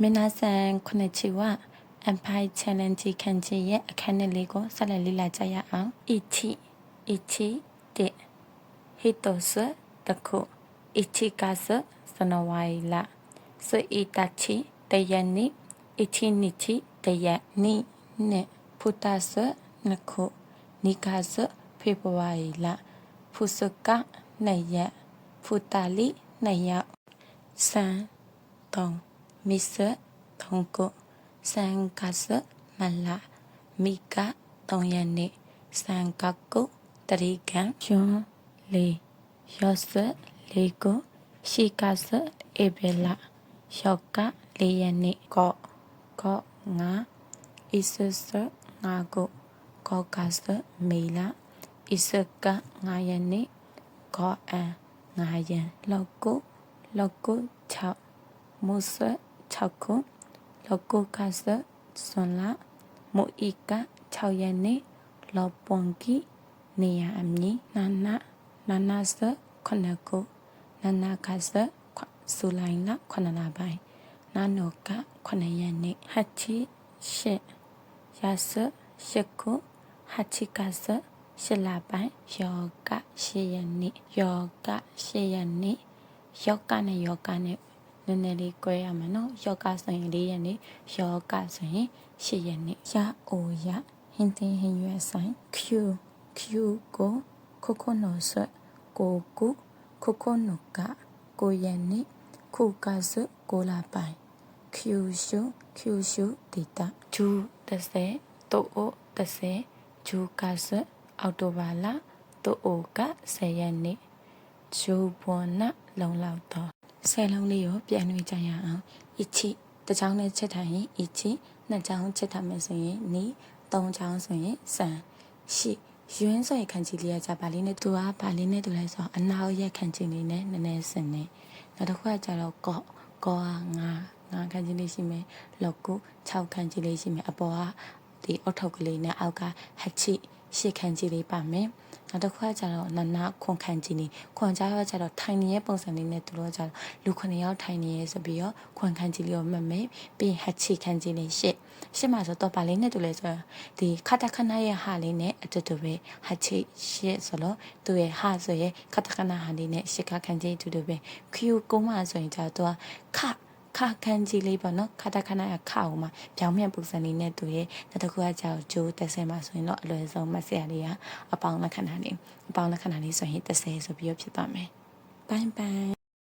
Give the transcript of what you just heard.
Minna san konnichiwa Empire Challenge Kanji ရဲ့အခန်းနှစ်လေးကိုဆက်လက်လေ့လာကြရအောင်1 1 1 Hitosu taku Ichikasu sanawai la Suitachi tayani Ichinichi tayani ne Putasu naku Nikasu February la Fusuka 2ရက် Futali 2ရက် San 3 မိဆွတ်သုံးကုစံကဆွတ်မလမိကသုံးရနေ့စံကကုတရိကံယွန်းလေယောဆွတ်လေကုရှိကဆွတ်အေဘလယောကလေးရနေ့ကောကောငါဣဆဆွတ်ငါကုကောကဆွတ်မေလာဣဆကငါရနေ့ကောအန်ငါရန်လောက်ကုလောက်ကု6မုဆွတ် 6ခုလောကုကဆဆွန်လာမူဤက6ရက်နေ့လောပွန်ကီနေရအမည်နာနာနာနာဆခုနကုနာနာကဆဆူလိုင်းလာခုနနာပိုင်းနာနောကခုနရက်နေ့ဟချီရှေရဆရှကုဟချီကဆရှလာပိုင်းယောကရှေယနေ့ယောကရှေယနေ့ယောကနဲ့ယောကနဲ့ နည်းနည်းလေး꿰ရမှာနော်ယောဂဆိုရင်၄ရက်နေ့ယောဂဆိုရင်၈ရက်နေ့ရအိုရဟင်းတင်းဟင်းရွယ်ဆိုင် Q Q ကိုခိုခိုနိုဆကိုကုခိုခိုနိုကကိုရက်နေ့ခုကဆကိုလာပိုင် Q ရှု Q ရှုဒေတာဂျူ30တိုအို30ဂျူကဆအောက်တိုဘာလတိုအိုက10ရက်နေ့ဂျူပွန်နလုံလောက်တော့ ဆယ်လုံးလေးရောပြန်နှွေးကြရအောင်အချီတစ်ချောင်းနဲ့ချက်ထားရင်အချီနှစ်ချောင်းချက်ထားမယ်ဆိုရင်နီသုံးချောင်းဆိုရင်စံရှိရွင်းဆိုရင်ခံချီလေးရကြပါလိမ့်နဲ့သူကပါလေးနဲ့တူလိုက်ဆိုအနောက်ရက်ခံချီလေးနဲ့နည်းနည်းစင်နေနောက်တစ်ခုကကြတော့ကော့ကောကငါငါခံချီလေးရှိမယ်လောက်ကို6ခံချီလေးရှိမယ်အပေါ်ကဒီအောက်ထောက်ကလေးနဲ့အောက်ကဟက်ချီ ရှေ့ခံချီလေးပါမယ်နောက်တစ်ခါကျတော့နနခွန်ခန့်ကြီးနေခွန်ကြတော့ကျတော့ထိုင်နေတဲ့ပုံစံလေးနဲ့သူတို့ကျတော့လူခုနှစ်ယောက်ထိုင်နေရဲဆိုပြီးတော့ခွန်ခန့်ကြီးလေးကိုမှတ်မယ်ပြီးရင်ဟတ်ချီခန့်ကြီးလေးရှစ်ရှစ်မှာဆိုတော့ပါလေးနဲ့တူလဲဆိုဒီခတခဏရဲ့ဟာလေးနဲ့အတူတူပဲဟတ်ချီရှစ်ဆိုတော့သူရဲ့ဟာဆိုရဲ့ခတခဏဟာလေးနဲ့ရှစ်ခခန့်ကြီးအတူတူပဲ Q ကုန်းမှာဆိုရင်ကျတော့ခ ခခန်းကြီးလေးပေါ့နော်ခတာခဏရခအောင်မှာပြောင်းမြန်ပုံစံလေးနဲ့တူရဲ့နောက်တစ်ခုကကြောက်ဂျိုးတက်ဆဲမှာဆိုရင်တော့အလွယ်ဆုံးမဆက်ရလေးကအပေါင်းလက္ခဏာလေးအပေါင်းလက္ခဏာလေးဆိုရင်30ဆိုပြီးတော့ဖြစ်သွားမယ်ဘိုင်ဘိုင်